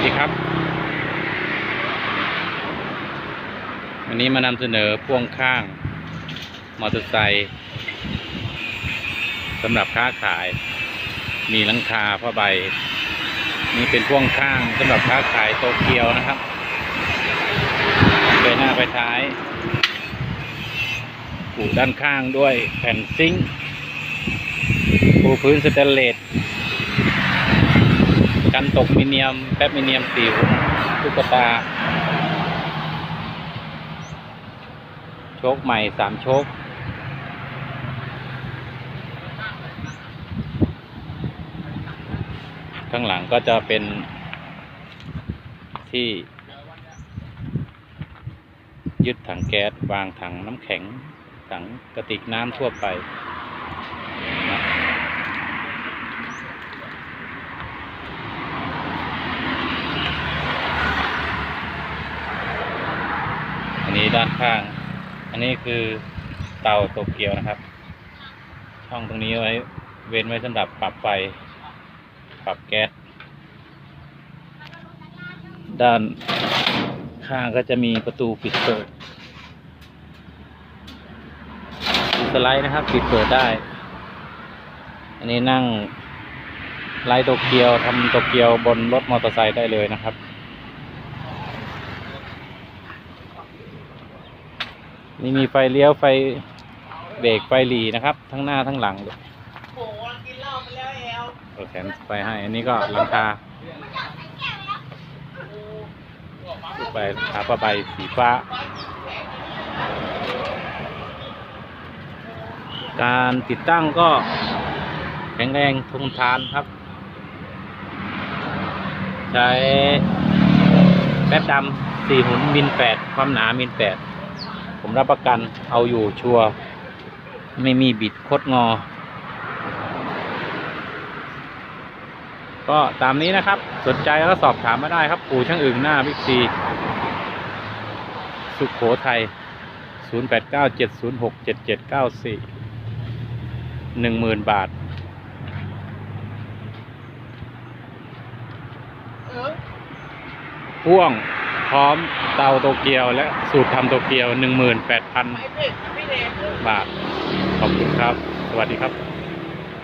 สดีครับ วันนี้มานำเสนอพ่วงข้าง มอเตอร์ไซค์สำหรับค้าขาย มีหลังคาผ้าใบ นี่เป็นพ่วงข้างสำหรับค้าขายโตเกียวนะครับไปหน้าไปท้ายปูด้านข้างด้วยแผ่นซิงค์ปูพื้นสแตนเลส กันตกมิเนียม แป๊บมิเนียมสิวตุ๊กตา โชคใหม่สามโชคข้างหลังก็จะเป็นที่ ยึดถังแก๊สวางถังน้ำแข็งถังกระติกน้ำทั่วไป อันนี้ด้านข้าง อันนี้คือเตาโตเกียวนะครับ ช่องตรงนี้ไว้เว้นไว้สำหรับปรับไฟ ปรับแก๊ส ด้านข้างก็จะมีประตูปิดเปิดสไลด์นะครับ ปิดเปิดได้ อันนี้นั่งไล่โตเกียวทำโตเกียวบนรถมอเตอร์ไซค์ได้เลยนะครับ นี่มีไฟเลี้ยวไฟเบรกไฟหลีนะครับ ทั้งหน้าทั้งหลังเลยโอ้โหกินเหล้าไปแล้วแอลเอาแขนไฟให้ อันนี้ก็หลังคาไปขาผ้าใบสีฟ้า การติดตั้งก็แข็งแรงทนทานครับ ใช้แป๊บดำสี่หุ่นมิลแปดความหนามิลแปด ผมรับประกันเอาอยู่ชัวร์ไม่มีบิดคดงอ ก็ตามนี้นะครับ สนใจก็สอบถามมาได้ครับปู่ช่างอึ่งหน้าบิ๊กซีสุขโขทัย0 8 9 7 0 6 7 7 9 4หนึ่งหมื่นบาท พ่วง พร้อมเตาโตเกียวและสูตรทำโตเกียว 18,000ไม่เด็กไม่เด็กบาท ขอบคุณครับ สวัสดีครับ